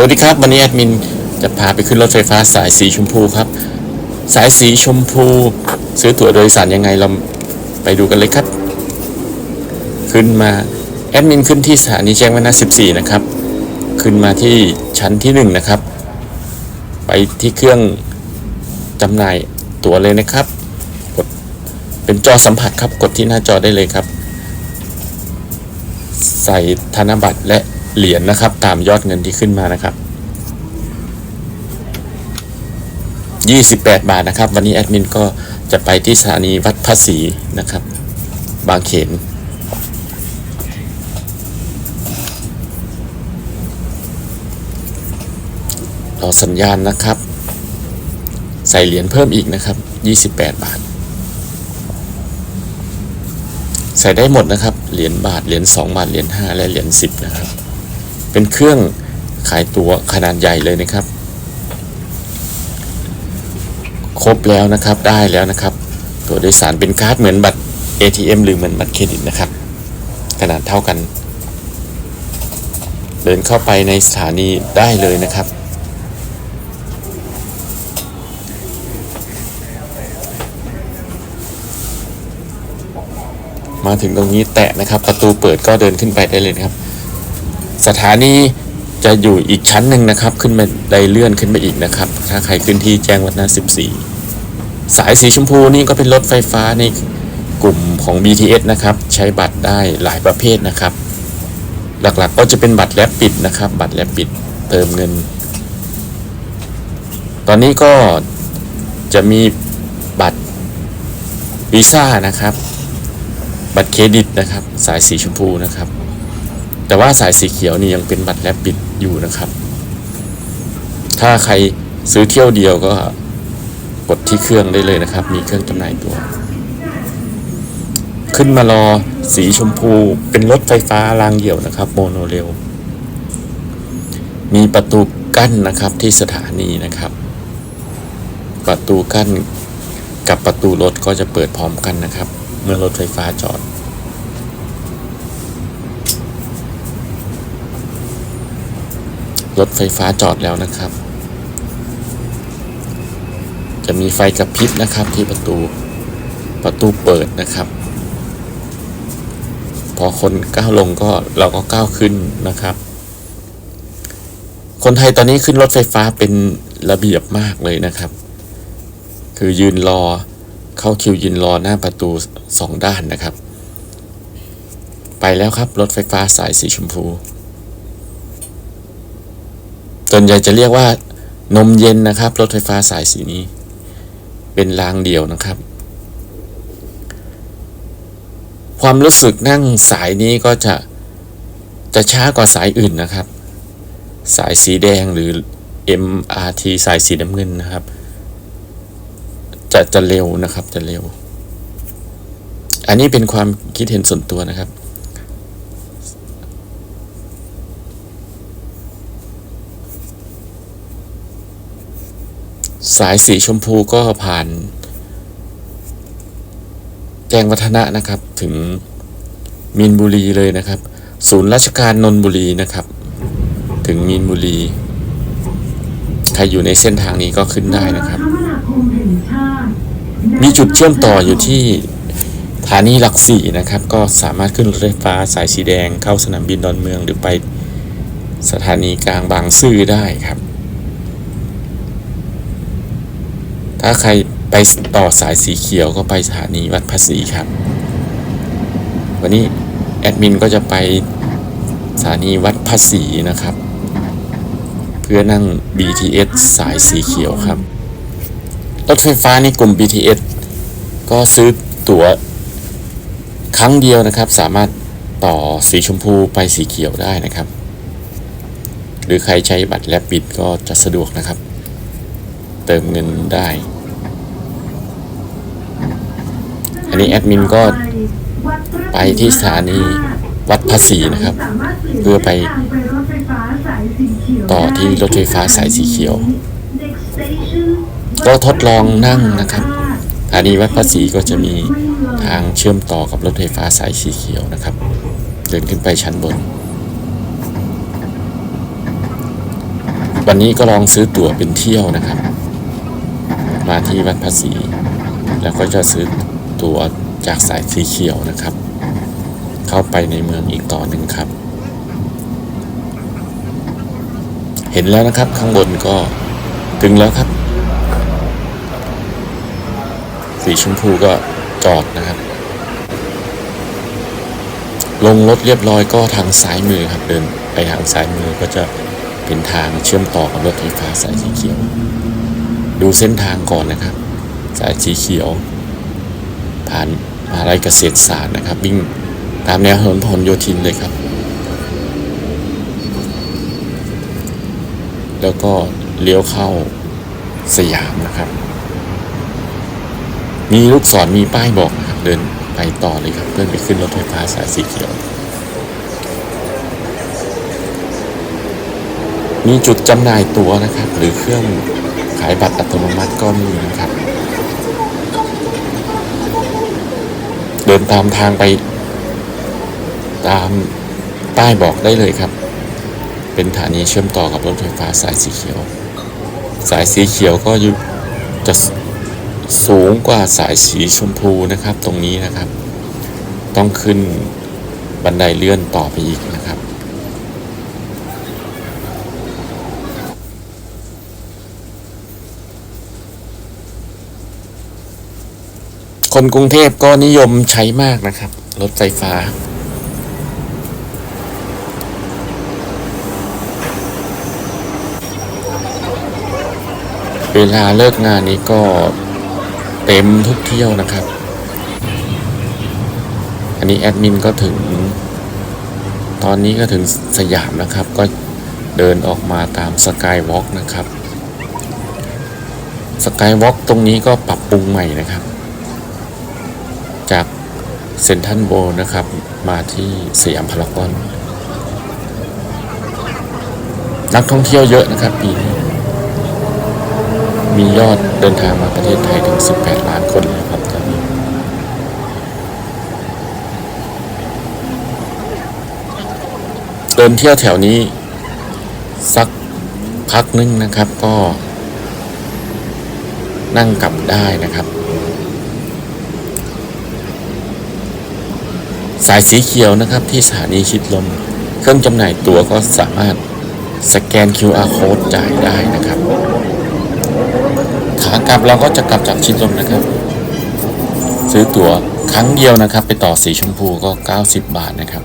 สวัสดีครับ วันนี้แอดมินจะพาไปขึ้นรถไฟฟ้าสายสีชมพูครับ สายสีชมพู ซื้อตั๋วโดยสารยังไงเราไปดูกันเลยครับ ขึ้นมาแอดมินขึ้นที่สถานีแจ้งวัฒนะ14 นะครับ ขึ้นมาที่ชั้นที่ 1 นะครับ ไปที่เครื่องจำหน่ายตั๋วเลยนะครับกดเป็นจอสัมผัสครับกดที่หน้าจอได้เลยครับ ใส่ธนบัตรและ เหรียญนะครับ ตามยอดเงินที่ขึ้นมานะครับ 28 บาทนะครับ วันนี้แอดมินก็จะไปที่สถานีวัดภาษีนะครับ บางเขนรอสัญญาณนะครับ ใส่เหรียญเพิ่มอีกนะครับ 28 บาท ใส่ได้หมดนะครับ เหรียญบาท เหรียญ2บาท เหรียญ5และเหรียญ10 นะครับ เป็นเครื่องขายตัวขนาดใหญ่เลยนะครับ ครบแล้วนะครับได้แล้วนะครับ ตัวโดยสารเป็นการ์ดเหมือนบัตร ATM หรือเหมือนบัตรเครดิตนะครับ ขนาดเท่ากัน เดินเข้าไปในสถานีได้เลยนะครับ มาถึงตรงนี้แตะนะครับ ประตูเปิดก็เดินขึ้นไปได้เลยครับ สถานีจะอยู่อีกชั้นหนึ่งนะครับ ขึ้นไปไดเลื่อนขึ้นไปอีกนะครับ ถ้าใครขึ้นที่แจ้งวัฒนะ 14 สายสีชมพูนี่ก็เป็นรถไฟฟ้าในกลุ่มของ BTS นะครับ ใช้บัตรได้หลายประเภทนะครับ หลักๆก็จะเป็นบัตรแลบปิดนะครับ บัตรแลบปิดเติมเงิน ตอนนี้ก็จะมีบัตรวีซ่านะครับ บัตรเครดิตนะครับ สายสีชมพูนะครับ แต่ว่าสายสีเขียวนี่ยังเป็นบัตรแลบปิดอยู่นะครับ ถ้าใครซื้อเที่ยวเดียวก็กดที่เครื่องได้เลยนะครับ มีเครื่องจำหน่ายตัว ขึ้นมารอสีชมพูเป็นรถไฟฟ้ารางเดี่ยวนะครับ โมโนเรลมีประตูกั้นนะครับที่สถานีนะครับ ประตูกั้นกับประตูรถก็จะเปิดพร้อมกันนะครับ เมื่อรถไฟฟ้าจอด รถไฟฟ้าจอดแล้วนะครับ จะมีไฟกระพริบนะครับที่ประตูประตูเปิดนะครับ พอคนก้าวลงก็เราก็ก้าวขึ้นนะครับ คนไทยตอนนี้ขึ้นรถไฟฟ้าเป็นระเบียบมากเลยนะครับ คือยืนรอเข้าคิวยืนรอหน้าประตูสองด้านนะครับ ไปแล้วครับรถไฟฟ้าสายสีชมพู ส่วนใหญ่จะเรียกว่านมเย็นนะครับ รถไฟฟ้าสายสีนี้ เป็นรางเดียวนะครับ ความรู้สึกนั่งสายนี้ก็จะจะช้ากว่าสายอื่นนะครับ สายสีแดงหรือ MRT สายสีน้ำเงินนะครับ จะจะเร็วนะครับจะเร็ว อันนี้เป็นความคิดเห็นส่วนตัวนะครับ สายสีชมพูก็ผ่าน แจ้งวัฒนะนะครับ ถึงมีนบุรีเลยนะครับ ศูนย์ราชการนนบุรีนะครับ ถึงมีนบุรี ใครอยู่ในเส้นทางนี้ก็ขึ้นได้นะครับ มีจุดเชื่อมต่ออยู่ที่สถานีหลักสี่นะครับ ก็สามารถขึ้นรถไฟฟ้าสายสีแดงเข้าสนามบินดอนเมืองหรือไปสถานีกลางบางซื่อได้ครับ ถ้าใครไปต่อสายสีเขียวก็ไปสถานีวัดภาษีครับ วันนี้แอดมินก็จะไปสถานีวัดภาษีนะครับ เพื่อนั่ง BTS สายสีเขียวครับ รถไฟฟ้าในกลุ่ม BTS ก็ซื้อตั๋วครั้งเดียวนะครับ สามารถต่อสีชมพูไปสีเขียวได้นะครับ หรือใครใช้บัตรแลบบิดก็จะสะดวกนะครับ เติมเงินได้ อันนี้แอดมินก็ไปที่สถานีวัดภาษีนะครับ เพื่อไปต่อที่รถไฟฟ้าสายสีเขียว ก็ทดลองนั่งนะครับสถานีวัดภาษีก็จะมีทางเชื่อมต่อกับรถไฟฟ้าสายสีเขียวนะครับ เดินขึ้นไปชั้นบน วันนี้ก็ลองซื้อตั๋วเป็นเที่ยวนะครับ มาที่วัดภาษีแล้วก็จะซื้อตั๋วจากสายสีเขียวนะครับ เข้าไปในเมืองอีกต่อหนึ่งครับ เห็นแล้วนะครับข้างบนก็ถึงแล้วครับ สีชมพูก็จอดนะครับ ลงรถเรียบร้อยก็ทางซ้ายมือครับเดินไปทางซ้ายมือก็จะเป็นทางเชื่อมต่อกับรถไฟฟ้าสายสีเขียว ดูเส้นทางก่อนนะครับ สายสีเขียว ผ่านมาลัยเกษตรศาสตร์นะครับ วิ่งตามแนวถนนพหลโยธินเลยครับ แล้วก็เลี้ยวเข้าสยามนะครับ มีลูกศรมีป้ายบอกนะครับ เดินไปต่อเลยครับ เพื่อไปขึ้นรถไฟฟ้าสายสีเขียว มีจุดจำหน่ายตั๋วนะครับ หรือเครื่อง ขายบัตรอัตโนมัติก็มีนะครับ เดินตามทางไป ตามป้ายบอกได้เลยครับ เป็นฐานีเชื่อมต่อกับรถไฟฟ้าสายสีเขียว สายสีเขียวก็อยู่จะสูงกว่าสายสีชมพูนะครับ ตรงนี้นะครับ ต้องขึ้นบันไดเลื่อนต่อไปอีกนะครับ คนกรุงเทพก็นิยมใช้มากนะครับ รถไฟฟ้า เวลาเลิกงานนี้ก็เต็มทุกเที่ยวนะครับ อันนี้แอดมินก็ถึง ตอนนี้ก็ถึงสยามนะครับ ก็เดินออกมาตามสกายวอล์กนะครับ สกายวอล์กตรงนี้ก็ปรับปรุงใหม่นะครับ จากเซนทันโบนะครับ มาที่สยามพารากอนนักท่องเที่ยวเยอะนะครับปีนี้มียอดเดินทางมาประเทศไทยถึง 18 ล้านคนแล้วครับตอนนี้เดินเที่ยวแถวนี้ สักพักนึงนะครับก็นั่งกลับได้นะครับ สายสีเขียวนะครับที่สถานีชิดลม เครื่องจำหน่ายตั๋วก็สามารถสแกน QR code จ่ายได้นะครับขากลับเราก็จะกลับจากชิดลมนะครับ ซื้อตั๋วครั้งเดียวนะครับ ไปต่อสีชมพูก็ 90 บาทนะครับ